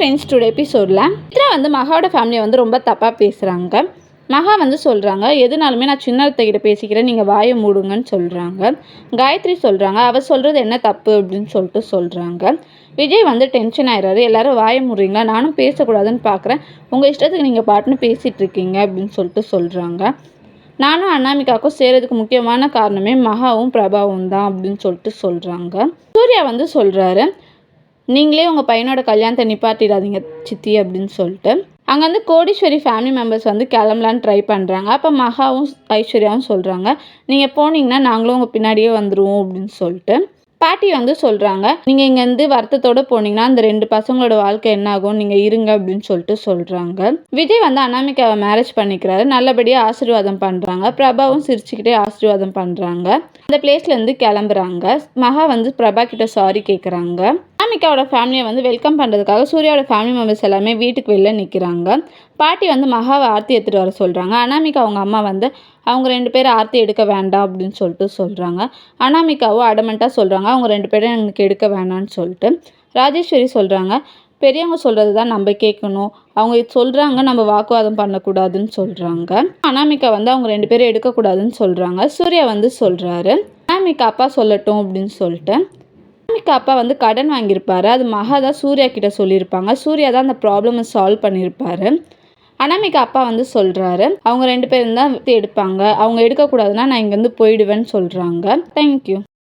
Friends today எபிசோடில் சித்ரா வந்து மகாவோட ஃபேமிலியை வந்து ரொம்ப தப்பாக பேசுகிறாங்க மகா வந்து சொல்கிறாங்க எதுனாலுமே நான் சின்னத்தைக்கிட்ட கிட்ட பேசிக்கிறேன் நீங்கள் வாயை மூடுங்கன்னு சொல்கிறாங்க காயத்ரி சொல்கிறாங்க அவள் சொல்கிறது என்ன தப்பு? அப்படின்னு சொல்லிட்டு சொல்கிறாங்க விஜய் வந்து டென்ஷன் ஆயிடுறாரு எல்லாரும் வாயை மூடுறீங்களா? நானும் பேசக்கூடாதுன்னு பார்க்குறேன் உங்கள் இஷ்டத்துக்கு நீங்கள் பாட்டுன்னு பேசிகிட்டு இருக்கீங்க அப்படின்னு சொல்லிட்டு சொல்கிறாங்க நானும் அண்ணாமிகாவுக்கும் சேரதுக்கு முக்கியமான காரணமே மகாவும் பிரபாவும் தான் அப்படின்னு சொல்லிட்டு சொல்கிறாங்க சூர்யா வந்து சொல்கிறாரு நீங்களே உங்கள் பையனோட கல்யாணத்தை நிப்பாட்டிடாதீங்க சித்தி அப்படின்னு சொல்லிட்டு. அங்கே வந்து கோடீஸ்வரி ஃபேமிலி மெம்பர்ஸ் வந்து கிளம்பலான்னு ட்ரை பண்ணுறாங்க அப்போ மகாவும் ஐஸ்வர்யாவும் சொல்கிறாங்க நீங்கள் போனீங்கன்னா நாங்களும் உங்கள் பின்னாடியே வந்துடுவோம் அப்படின்னு சொல்லிட்டு. பாட்டி வந்து சொல்கிறாங்க நீங்கள் இங்கேருந்து வருத்தத்தோடு போனீங்கன்னா அந்த ரெண்டு பசங்களோட வாழ்க்கை என்ன ஆகும்? நீங்கள் இருங்க அப்படின்னு சொல்லிட்டு சொல்கிறாங்க விஜய் வந்து அனாமிகாவை மேரேஜ் பண்ணிக்கிறாரு நல்லபடியாக ஆசீர்வாதம் பண்ணுறாங்க பிரபாவும் சிரிச்சுக்கிட்டே ஆசீர்வாதம் பண்ணுறாங்க அந்த பிளேஸ்லேருந்து கிளம்புறாங்க. மகா வந்து பிரபா கிட்ட சாரி கேட்குறாங்க அனாமிகாவோட ஃபேமிலியை வந்து வெல்கம் பண்ணுறதுக்காக சூர்யாவோட ஃபேமிலி மெம்பர்ஸ் எல்லாமே வீட்டுக்கு வெளில நிற்கிறாங்க பாட்டி வந்து மகாவை ஆர்த்தி எடுத்துகிட்டு வர சொல்கிறாங்க அனாமிகா அவங்க அம்மா வந்து அவங்க ரெண்டு பேரும் ஆர்த்தி எடுக்க வேண்டாம் அப்படின்னு சொல்லிட்டு சொல்கிறாங்க அனாமிகாவும் அடமெண்ட்டாக சொல்கிறாங்க அவங்க ரெண்டு பேரும் எனக்கு எடுக்க வேணான்னு சொல்லிட்டு. ராஜேஸ்வரி சொல்கிறாங்க பெரியவங்க சொல்கிறது தான் நம்ம கேட்கணும். அவங்க சொல்கிறாங்க நம்ம வாக்குவாதம் பண்ணக்கூடாதுன்னு சொல்கிறாங்க அனாமிகா வந்து அவங்க ரெண்டு பேரும் எடுக்கக்கூடாதுன்னு சொல்கிறாங்க சூர்யா வந்து சொல்கிறாரு அனாமிகா அப்பா சொல்லட்டும் அப்படின்னு சொல்லிட்டு. அனாமிகா அப்பா வந்து கடன் வாங்கியிருப்பாரு. அது மகா தான் சூர்யா கிட்ட சொல்லியிருப்பாங்க. சூர்யா தான் அந்த ப்ராப்ளமை சால்வ் பண்ணியிருப்பாரு. அனாமிகா அப்பா வந்து சொல்கிறாரு அவங்க ரெண்டு பேரும் தான் எடுப்பாங்க. அவங்க எடுக்கக்கூடாதுன்னா நான் இங்கேருந்து போயிடுவேன்னு சொல்கிறாங்க தேங்க்யூ